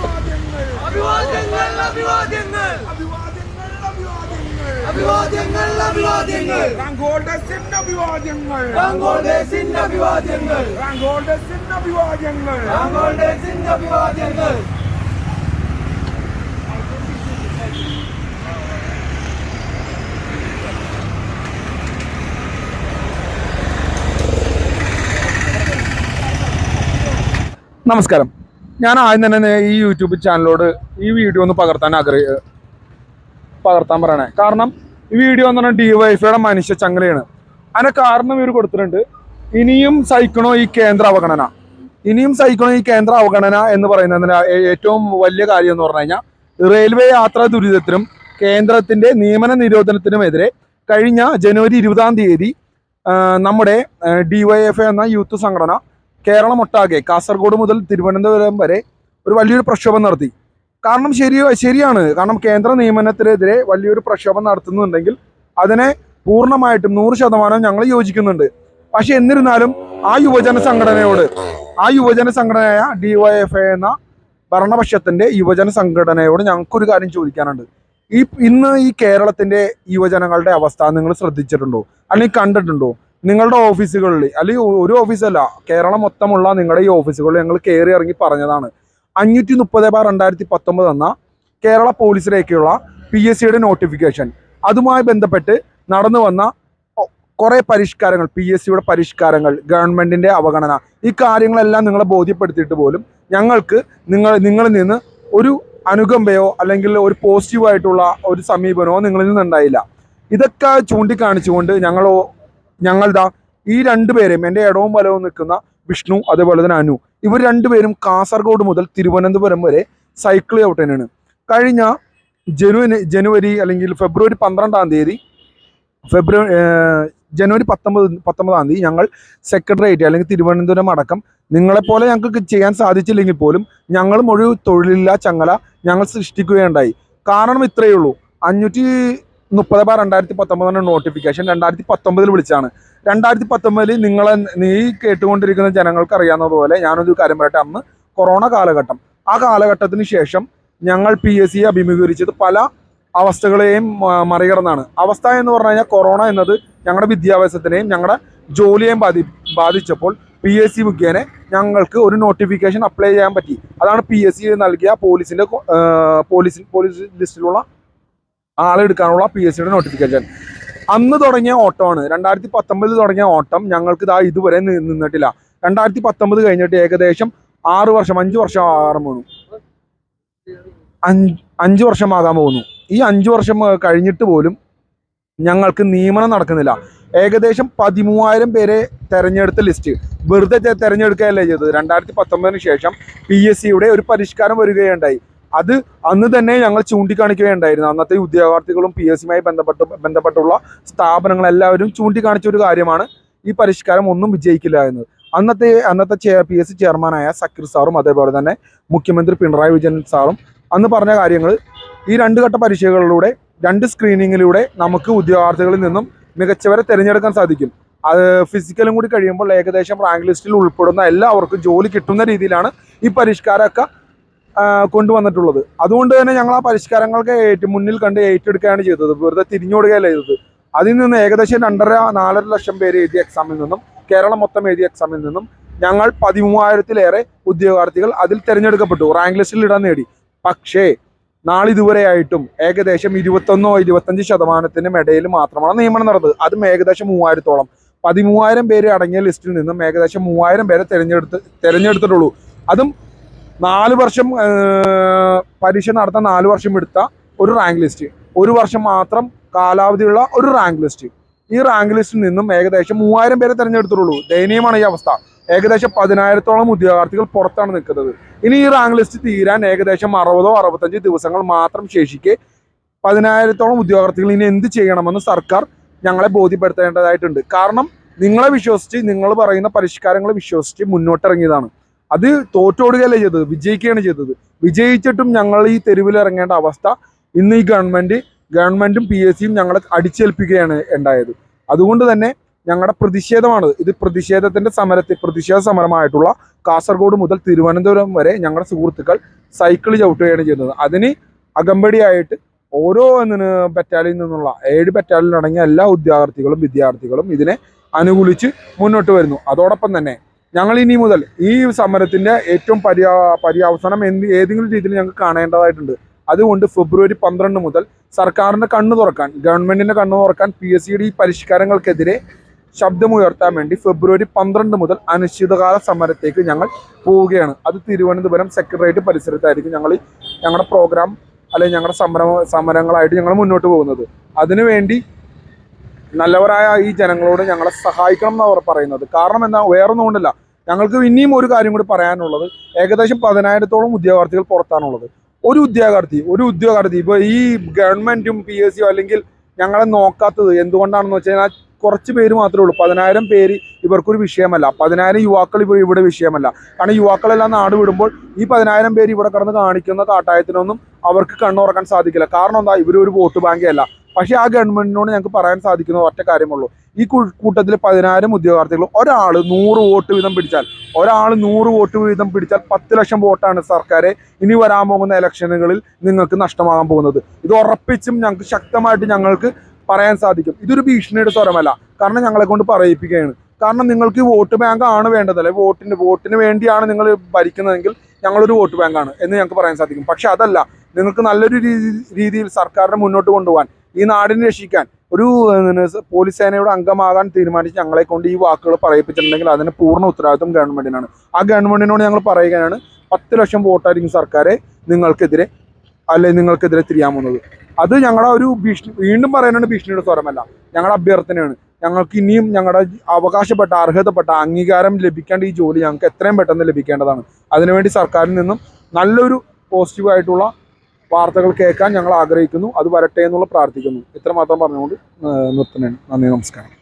അഭിവാദ്യങ്ങൾ. അഭിവാദ്യങ്ങൾ അഭിവാദ്യങ്ങൾ. അഭിവാദ്യങ്ങൾ അഭിവാദ്യങ്ങൾ. റാങ്ക് ഹോൾഡേഴ്സിന് അഭിവാദ്യങ്ങൾ. റാങ്കോൾഡസിന്റെ അഭിവാദ്യങ്ങൾ. റാങ്കോൾഡസിന്റെ അഭിവാദ്യങ്ങൾ. റാങ്കോൾഡസിന്റെ അഭിവാദ്യങ്ങൾ. നമസ്കാരം. ഞാൻ ആദ്യം തന്നെ ഈ യൂട്യൂബ് ചാനലോട് ഈ വീഡിയോ ഒന്ന് പകർത്താൻ ആഗ്രഹ പകർത്താൻ പറയണേ. കാരണം ഈ വീഡിയോ എന്ന് പറഞ്ഞാൽ ഡിവൈഫൈയുടെ മനുഷ്യ ചങ്ങലയാണ്. അതിന് കാരണം ഇവർ കൊടുത്തിട്ടുണ്ട്. ഇനിയും സഹിക്കണോ ഈ കേന്ദ്ര അവഗണന? ഇനിയും സഹിക്കണോ ഈ കേന്ദ്ര അവഗണന എന്ന് പറയുന്നതിന് ഏറ്റവും വലിയ കാര്യം എന്ന് പറഞ്ഞു കഴിഞ്ഞാൽ റെയിൽവേ യാത്രാ ദുരിതത്തിനും കേന്ദ്രത്തിന്റെ നിയമന നിരോധനത്തിനുമെതിരെ കഴിഞ്ഞ ജനുവരി ഇരുപതാം തീയതി നമ്മുടെ ഡിവൈഎഫ് എന്ന യൂത്ത് സംഘടന കേരളം ഒട്ടാകെ കാസർഗോഡ് മുതൽ തിരുവനന്തപുരം വരെ ഒരു വലിയൊരു പ്രക്ഷോഭം നടത്തി. കാരണം ശരി ശരിയാണ്. കാരണം കേന്ദ്ര നിയമനത്തിനെതിരെ വലിയൊരു പ്രക്ഷോഭം നടത്തുന്നുണ്ടെങ്കിൽ അതിനെ പൂർണമായിട്ടും നൂറ് ശതമാനം ഞങ്ങൾ യോജിക്കുന്നുണ്ട്. പക്ഷെ എന്നിരുന്നാലും ആ യുവജന സംഘടനയോട് ആ യുവജന സംഘടനയായ ഡിവൈഎഫ് എന്ന ഭരണപക്ഷത്തിന്റെ യുവജന സംഘടനയോട് ഞങ്ങൾക്കൊരു കാര്യം ചോദിക്കാനുണ്ട്. ഈ ഇന്ന് ഈ കേരളത്തിന്റെ യുവജനങ്ങളുടെ അവസ്ഥ നിങ്ങൾ ശ്രദ്ധിച്ചിട്ടുണ്ടോ? അല്ലെങ്കിൽ കണ്ടിട്ടുണ്ടോ? നിങ്ങളുടെ ഓഫീസുകളിൽ അല്ലെങ്കിൽ ഒരു ഓഫീസല്ല കേരളം മൊത്തമുള്ള നിങ്ങളുടെ ഈ ഓഫീസുകളിൽ ഞങ്ങൾ കയറി ഇറങ്ങി പറഞ്ഞതാണ്. അഞ്ഞൂറ്റി മുപ്പത് ബാർ രണ്ടായിരത്തി പത്തൊമ്പത് എന്ന കേരള പോലീസിലേക്കുള്ള പി എസ് സിയുടെ നോട്ടിഫിക്കേഷൻ അതുമായി ബന്ധപ്പെട്ട് നടന്നു വന്ന കുറെ പരിഷ്കാരങ്ങൾ പി എസ് സിയുടെ പരിഷ്കാരങ്ങൾ ഗവൺമെന്റിന്റെ അവഗണന ഈ കാര്യങ്ങളെല്ലാം നിങ്ങളെ ബോധ്യപ്പെടുത്തിയിട്ട് പോലും ഞങ്ങൾക്ക് നിങ്ങൾ നിങ്ങളിൽ നിന്ന് ഒരു അനുകമ്പയോ അല്ലെങ്കിൽ ഒരു പോസിറ്റീവായിട്ടുള്ള ഒരു സമീപനമോ നിങ്ങളിൽ നിന്നുണ്ടായില്ല ഇതൊക്കെ ചൂണ്ടിക്കാണിച്ചുകൊണ്ട് ഞങ്ങൾ ഞങ്ങളുടെ ഈ രണ്ടുപേരെയും എന്റെ ഇടവും വലവും നിൽക്കുന്ന വിഷ്ണു അതേപോലെ തന്നെ അനു ഇവർ രണ്ടുപേരും കാസർഗോഡ് മുതൽ തിരുവനന്തപുരം വരെ സൈക്കിൾ ചവിട്ടാനാണ് കഴിഞ്ഞ ജനുവരി ജനുവരി അല്ലെങ്കിൽ ഫെബ്രുവരി പന്ത്രണ്ടാം തീയതി ഫെബ്രുവരി ജനുവരി പത്തൊമ്പത് പത്തൊമ്പതാം തീയതി ഞങ്ങൾ സെക്രട്ടേറിയറ്റ് അല്ലെങ്കിൽ തിരുവനന്തപുരം അടക്കം നിങ്ങളെപ്പോലെ ഞങ്ങൾക്ക് ചെയ്യാൻ സാധിച്ചില്ലെങ്കിൽ പോലും ഞങ്ങളും ഒരു തൊഴിലില്ലാ ചങ്ങല ഞങ്ങൾ സൃഷ്ടിക്കുകയുണ്ടായി. കാരണം ഇത്രയേ ഉള്ളൂ. അഞ്ഞൂറ്റി മുപ്പത് ബാർ രണ്ടായിരത്തി പത്തൊമ്പതിന്റെ നോട്ടിഫിക്കേഷൻ രണ്ടായിരത്തി പത്തൊമ്പതിൽ വിളിച്ചാണ്. രണ്ടായിരത്തി പത്തൊമ്പതിൽ നിങ്ങളെ നീ കേട്ടുകൊണ്ടിരിക്കുന്ന ജനങ്ങൾക്ക് അറിയാവുന്നതുപോലെ ഞാനൊരു കാര്യം പറയട്ടെ. അന്ന് കൊറോണ കാലഘട്ടം. ആ കാലഘട്ടത്തിന് ശേഷം ഞങ്ങൾ പി എസ് സിയെ അഭിമുഖീകരിച്ചത് പല അവസ്ഥകളെയും മറികടന്നാണ്. അവസ്ഥ എന്ന് പറഞ്ഞു കഴിഞ്ഞാൽ കൊറോണ എന്നത് ഞങ്ങളുടെ വിദ്യാഭ്യാസത്തിനെയും ഞങ്ങളുടെ ജോലിയെയും ബാധി ബാധിച്ചപ്പോൾ പി എസ് സി മുഖേന ഞങ്ങൾക്ക് ഒരു നോട്ടിഫിക്കേഷൻ അപ്ലൈ ചെയ്യാൻ പറ്റി. അതാണ് പി എസ് സി നൽകിയ പോലീസിന്റെ പോലീസ് പോലീസ് ലിസ്റ്റിലുള്ള ആളെടുക്കാനുള്ള പി എസ് സിയുടെ നോട്ടിഫിക്കേഷൻ അന്ന് തുടങ്ങിയ ഓട്ടമാണ്. രണ്ടായിരത്തി പത്തൊമ്പതിൽ തുടങ്ങിയ ഓട്ടം ഞങ്ങൾക്ക് ഇതാ ഇതുവരെ നിന്നിട്ടില്ല. രണ്ടായിരത്തി പത്തൊമ്പത് കഴിഞ്ഞിട്ട് ഏകദേശം ആറ് വർഷം അഞ്ച് വർഷം ആകാൻ പോകുന്നു അഞ്ച് അഞ്ച് വർഷമാകാൻ പോകുന്നു ഈ അഞ്ച് വർഷം കഴിഞ്ഞിട്ട് പോലും ഞങ്ങൾക്ക് നിയമനം നടക്കുന്നില്ല. ഏകദേശം പതിമൂവായിരം പേരെ തെരഞ്ഞെടുത്ത ലിസ്റ്റ് വെറുതെ തെരഞ്ഞെടുക്കുകയല്ലേ ചെയ്തത്. രണ്ടായിരത്തി പത്തൊമ്പതിന് ശേഷം പി ഒരു പരിഷ്കാരം വരികയുണ്ടായി. അത് അന്ന് തന്നെ ഞങ്ങൾ ചൂണ്ടിക്കാണിക്കുകയുണ്ടായിരുന്നു. അന്നത്തെ ഉദ്യോഗാർത്ഥികളും പി എസ് സിയുമായി ബന്ധപ്പെട്ട് ബന്ധപ്പെട്ടുള്ള സ്ഥാപനങ്ങളെല്ലാവരും ചൂണ്ടിക്കാണിച്ച ഒരു കാര്യമാണ് ഈ പരിഷ്കാരം ഒന്നും വിജയിക്കില്ല എന്നത്. അന്നത്തെ അന്നത്തെ പി എസ് സി ചെയർമാനായ സക്കീർ സാറും അതേപോലെ തന്നെ മുഖ്യമന്ത്രി പിണറായി വിജയൻ സാറും അന്ന് പറഞ്ഞ കാര്യങ്ങൾ ഈ രണ്ട് ഘട്ട പരീക്ഷകളിലൂടെ രണ്ട് സ്ക്രീനിങ്ങിലൂടെ നമുക്ക് ഉദ്യോഗാർത്ഥികളിൽ നിന്നും മികച്ചവരെ തിരഞ്ഞെടുക്കാൻ സാധിക്കും. അത് ഫിസിക്കലും കൂടി കഴിയുമ്പോൾ ഏകദേശം റാങ്ക് ലിസ്റ്റിൽ ഉൾപ്പെടുന്ന എല്ലാവർക്കും ജോലി കിട്ടുന്ന രീതിയിലാണ് ഈ പരിഷ്കാരമൊക്കെ കൊണ്ടുവന്നിട്ടുള്ളത്. അതുകൊണ്ട് തന്നെ ഞങ്ങൾ ആ പരിഷ്കാരങ്ങൾക്ക് ഏറ്റു മുന്നിൽ കണ്ട് ഏറ്റെടുക്കുകയാണ് ചെയ്തത്. വെറുതെ തിരിഞ്ഞോടുകയല്ല ചെയ്തത്. അതിൽ നിന്ന് ഏകദേശം രണ്ടര നാലര ലക്ഷം പേര് എഴുതിയ എക്സാമിൽ നിന്നും കേരളം മൊത്തം എഴുതിയ എക്സാമിൽ നിന്നും ഞങ്ങൾ പതിമൂവായിരത്തിലേറെ ഉദ്യോഗാർത്ഥികൾ അതിൽ തിരഞ്ഞെടുക്കപ്പെട്ടു. റാങ്ക് ലിസ്റ്റിൽ ഇടാൻ നേടി. പക്ഷേ നാളിതുവരെയായിട്ടും ഏകദേശം ഇരുപത്തൊന്നോ ഇരുപത്തഞ്ച് ശതമാനത്തിനും ഇടയിൽ മാത്രമാണ് നിയമനം നടന്നത്. അതും ഏകദേശം മൂവായിരത്തോളം. പതിമൂവായിരം പേര് അടങ്ങിയ ലിസ്റ്റിൽ നിന്നും ഏകദേശം മൂവായിരം പേരെ തിരഞ്ഞെടുത്ത് തിരഞ്ഞെടുത്തിട്ടുള്ളൂ. അതും നാല് വർഷം പരീക്ഷ നടത്താൻ നാല് വർഷം എടുത്ത ഒരു റാങ്ക് ലിസ്റ്റ് ഒരു വർഷം മാത്രം കാലാവധിയുള്ള ഒരു റാങ്ക് ലിസ്റ്റ് ഈ റാങ്ക് ലിസ്റ്റിൽ നിന്നും ഏകദേശം മൂവായിരം പേരെ തിരഞ്ഞെടുത്തിട്ടുള്ളൂ. ദയനീയമാണ് ഈ അവസ്ഥ. ഏകദേശം പതിനായിരത്തോളം ഉദ്യോഗാർത്ഥികൾ പുറത്താണ് നിൽക്കുന്നത്. ഇനി ഈ റാങ്ക് ലിസ്റ്റ് തീരാൻ ഏകദേശം അറുപതോ അറുപത്തഞ്ച് ദിവസങ്ങൾ മാത്രം ശേഷിക്കെ പതിനായിരത്തോളം ഉദ്യോഗാർത്ഥികൾ ഇനി എന്ത് ചെയ്യണമെന്ന് സർക്കാർ ഞങ്ങളെ ബോധ്യപ്പെടുത്തേണ്ടതായിട്ടുണ്ട്. കാരണം നിങ്ങളെ വിശ്വസിച്ച് നിങ്ങൾ പറയുന്ന പരിഷ്കാരങ്ങളെ വിശ്വസിച്ച് മുന്നോട്ടിറങ്ങിയതാണ്. അത് തോറ്റോടുകയല്ല ചെയ്തത്? വിജയിക്കുകയാണ് ചെയ്തത്. വിജയിച്ചിട്ടും ഞങ്ങൾ ഈ തെരുവിൽ ഇറങ്ങേണ്ട അവസ്ഥ ഇന്ന് ഈ ഗവൺമെന്റ് ഗവൺമെന്റും പി എസ് സിയും ഞങ്ങളെ അടിച്ചേൽപ്പിക്കുകയാണ് ഉണ്ടായത്. അതുകൊണ്ട് തന്നെ ഞങ്ങളുടെ പ്രതിഷേധമാണ്. ഇത് പ്രതിഷേധത്തിന്റെ സമരത്തിൽ പ്രതിഷേധ സമരമായിട്ടുള്ള കാസർഗോഡ് മുതൽ തിരുവനന്തപുരം വരെ ഞങ്ങളുടെ സുഹൃത്തുക്കൾ സൈക്കിൾ ചവിട്ടുകയാണ് ചെയ്യുന്നത്. അതിന് അകമ്പടിയായിട്ട് ഓരോ ബറ്റാലിയിൽ നിന്നുള്ള ഏഴ് ബറ്റാലിയൻ അടങ്ങിയ എല്ലാ ഉദ്യോഗാർത്ഥികളും വിദ്യാർത്ഥികളും ഇതിനെ അനുകൂലിച്ച് മുന്നോട്ട് വരുന്നു. അതോടൊപ്പം തന്നെ ഞങ്ങൾ ഇനി മുതൽ ഈ സമരത്തിന്റെ ഏറ്റവും പര്യാ പര്യാവസാനം എന്ത് ഏതെങ്കിലും രീതിയിൽ ഞങ്ങൾക്ക് കാണേണ്ടതായിട്ടുണ്ട്. അതുകൊണ്ട് ഫെബ്രുവരി പന്ത്രണ്ട് മുതൽ സർക്കാരിന്റെ കണ്ണു തുറക്കാൻ ഗവൺമെന്റിന്റെ കണ്ണു തുറക്കാൻ പി എസ് സിയുടെ ഈ പരിഷ്കാരങ്ങൾക്കെതിരെ ശബ്ദമുയർത്താൻ വേണ്ടി ഫെബ്രുവരി പന്ത്രണ്ട് മുതൽ അനിശ്ചിതകാല സമരത്തേക്ക് ഞങ്ങൾ പോവുകയാണ്. അത് തിരുവനന്തപുരം സെക്രട്ടേറിയറ്റ് പരിസരത്തായിരിക്കും ഞങ്ങൾ ഞങ്ങളുടെ പ്രോഗ്രാം അല്ലെങ്കിൽ ഞങ്ങളുടെ സമര സമരങ്ങളായിട്ട് ഞങ്ങൾ മുന്നോട്ട് പോകുന്നത്. അതിനുവേണ്ടി നല്ലവരായ ഈ ജനങ്ങളോട് ഞങ്ങളെ സഹായിക്കണം എന്നാണ് അവർ പറയുന്നത്. കാരണം എന്താ? വേറൊന്നും കൊണ്ടല്ല. ഞങ്ങൾക്ക് ഇനിയും ഒരു കാര്യം കൂടി പറയാനുള്ളത്. ഏകദേശം പതിനായിരത്തോളം ഉദ്യോഗാർത്ഥികൾ പുറത്താണുള്ളത്. ഒരു ഉദ്യോഗാർത്ഥി ഒരു ഉദ്യോഗാർത്ഥി ഇപ്പോൾ ഈ ഗവൺമെന്റും പി എസ് സിയോ അല്ലെങ്കിൽ ഞങ്ങളെ നോക്കാത്തത് എന്തുകൊണ്ടാണെന്ന് വെച്ച് കഴിഞ്ഞാൽ കുറച്ച് പേര് മാത്രമേ ഉള്ളൂ. പതിനായിരം പേര് ഇവർക്കൊരു വിഷയമല്ല. പതിനായിരം യുവാക്കൾ ഇപ്പോൾ ഇവിടെ വിഷയമല്ല. കാരണം യുവാക്കളെല്ലാം നാട് വിടുമ്പോൾ ഈ പതിനായിരം പേര് ഇവിടെ കിടന്ന് കാണിക്കുന്ന കാട്ടായത്തിനൊന്നും അവർക്ക് കണ്ണുറക്കാൻ സാധിക്കില്ല. കാരണം എന്താ? ഇവരൊരു വോട്ട് ബാങ്കേ അല്ല പക്ഷേ ആ ഗവൺമെന്റിനോട് ഞങ്ങൾക്ക് പറയാൻ സാധിക്കുന്ന ഒറ്റ കാര്യമുള്ളൂ. ഈ കൂട്ടത്തിൽ പതിനായിരം ഉദ്യോഗാർത്ഥികൾ ഒരാൾ നൂറ് വോട്ട് വീതം പിടിച്ചാൽ ഒരാൾ നൂറ് വോട്ട് വീതം പിടിച്ചാൽ പത്ത് ലക്ഷം വോട്ടാണ് സർക്കാരെ ഇനി വരാൻ പോകുന്ന ഇലക്ഷനുകളിൽ നിങ്ങൾക്ക് നഷ്ടമാകാൻ പോകുന്നത്. ഇത് ഉറപ്പിച്ചും ഞങ്ങൾക്ക് ശക്തമായിട്ട് ഞങ്ങൾക്ക് പറയാൻ സാധിക്കും. ഇതൊരു ഭീഷണിയുടെ സ്വരമല്ല. കാരണം ഞങ്ങളെ കൊണ്ട് പറയിപ്പിക്കുകയാണ്. കാരണം നിങ്ങൾക്ക് വോട്ട് ബാങ്ക് ആണ് വേണ്ടതല്ലേ വോട്ടിന് വോട്ടിന് വേണ്ടിയാണ് നിങ്ങൾ ഭരിക്കുന്നതെങ്കിൽ ഞങ്ങളൊരു വോട്ട് ബാങ്കാണ് എന്ന് ഞങ്ങൾക്ക് പറയാൻ സാധിക്കും. പക്ഷെ അതല്ല നിങ്ങൾക്ക് നല്ലൊരു രീതി- രീതിയിൽ സർക്കാരിനെ മുന്നോട്ട് കൊണ്ടുപോകാൻ ഈ നാടിനെ രക്ഷിക്കാൻ ഒരു പോലീസ് സേനയുടെ അംഗമാകാൻ തീരുമാനിച്ച് ഞങ്ങളെ കൊണ്ട് ഈ വാക്കുകൾ പറയിപ്പിച്ചിട്ടുണ്ടെങ്കിൽ അതിന് പൂർണ ഉത്തരവാദിത്വം ഗവൺമെന്റിനാണ്. ആ ഗവൺമെന്റിനോട് ഞങ്ങൾ പറയുകയാണ് പത്ത് ലക്ഷം വോട്ടായിരിക്കും സർക്കാരെ നിങ്ങൾക്കെതിരെ അല്ലെ നിങ്ങൾക്കെതിരെ തിരിയാൻ പോകുന്നത് അത് ഞങ്ങളുടെ ഒരു ഭീഷണി വീണ്ടും പറയാനാണ് ഭീഷണിയുടെ സ്വരമല്ല. ഞങ്ങളുടെ അഭ്യർത്ഥനയാണ്. ഞങ്ങൾക്ക് ഇനിയും ഞങ്ങളുടെ അവകാശപ്പെട്ട അർഹതപ്പെട്ട അംഗീകാരം ലഭിക്കേണ്ട ഈ ജോലി ഞങ്ങൾക്ക് എത്രയും പെട്ടെന്ന് ലഭിക്കേണ്ടതാണ്. അതിനുവേണ്ടി സർക്കാരിൽ നിന്നും നല്ലൊരു പോസിറ്റീവായിട്ടുള്ള വാർത്തകൾ കേൾക്കാൻ ഞങ്ങൾ ആഗ്രഹിക്കുന്നു. അത് വരട്ടെ എന്നുള്ള പ്രാർത്ഥിക്കുന്നു. ഇത്രമാത്രം പറഞ്ഞുകൊണ്ട് നിർത്തുന്നതാണ് നന്ദി നമസ്കാരം.